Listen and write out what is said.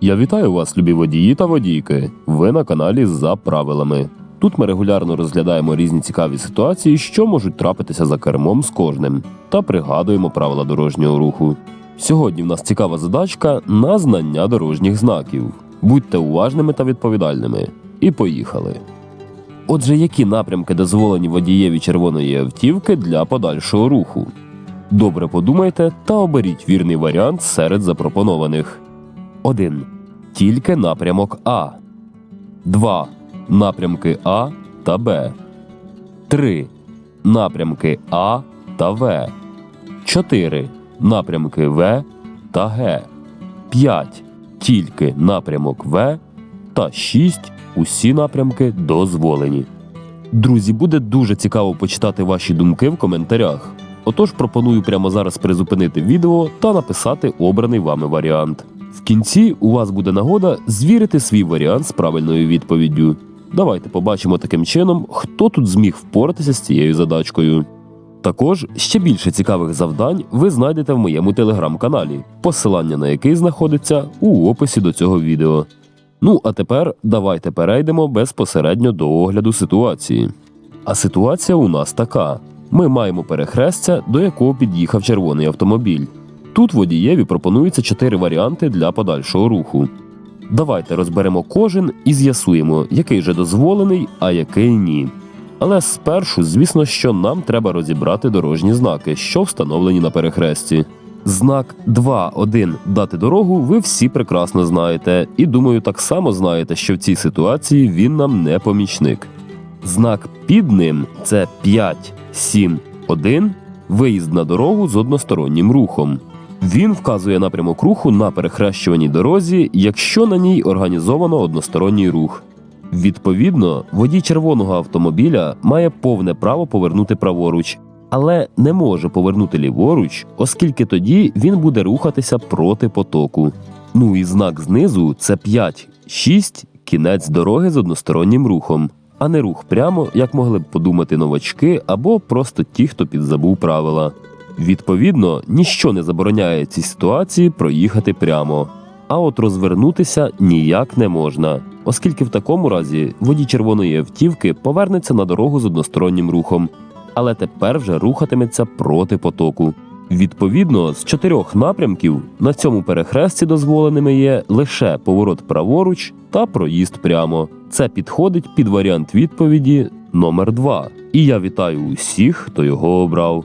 Я вітаю вас, любі водії та водійки. Ви на каналі за правилами. Тут ми регулярно розглядаємо різні цікаві ситуації, що можуть трапитися за кермом з кожним, та пригадуємо правила дорожнього руху. Сьогодні в нас цікава задачка на знання дорожніх знаків. Будьте уважними та відповідальними. І поїхали. Отже, які напрямки дозволені водієві червоної автівки для подальшого руху? Добре подумайте та оберіть вірний варіант серед запропонованих. 1. Тільки напрямок А. 2. Напрямки А та Б. 3. Напрямки А та В. 4. Напрямки В та Г. 5. Тільки напрямок В. Та 6. Усі напрямки дозволені. Друзі, буде дуже цікаво почитати ваші думки в коментарях. Отож пропоную прямо зараз призупинити відео та написати обраний вами варіант. В кінці у вас буде нагода звірити свій варіант з правильною відповіддю. Давайте побачимо таким чином, хто тут зміг впоратися з цією задачкою. Також ще більше цікавих завдань ви знайдете в моєму телеграм-каналі, посилання на який знаходиться у описі до цього відео. Ну а тепер давайте перейдемо безпосередньо до огляду ситуації. А ситуація у нас така: ми маємо перехрестя, до якого під'їхав червоний автомобіль. Тут водієві пропонується чотири варіанти для подальшого руху. Давайте розберемо кожен і з'ясуємо, який же дозволений, а який ні. Але спершу, звісно, що нам треба розібрати дорожні знаки, що встановлені на перехресті. Знак 2.1 дати дорогу ви всі прекрасно знаєте, і думаю, так само знаєте, що в цій ситуації він нам не помічник. Знак під ним це 5, 7, 1 виїзд на дорогу з одностороннім рухом. Він вказує напрямок руху на перехрещуваній дорозі, якщо на ній організовано односторонній рух. Відповідно, водій червоного автомобіля має повне право повернути праворуч, але не може повернути ліворуч, оскільки тоді він буде рухатися проти потоку. Ну і знак знизу це 5, 6 кінець дороги з одностороннім рухом, а не рух прямо, як могли б подумати новачки або просто ті, хто підзабув правила. Відповідно, ніщо не забороняє цій ситуації проїхати прямо. А от розвернутися ніяк не можна, оскільки в такому разі водій червоної автівки повернеться на дорогу з одностороннім рухом, але тепер вже рухатиметься проти потоку. Відповідно, з чотирьох напрямків на цьому перехресті дозволеними є лише поворот праворуч та проїзд прямо. Це підходить під варіант відповіді номер 2 І я вітаю усіх, хто його обрав.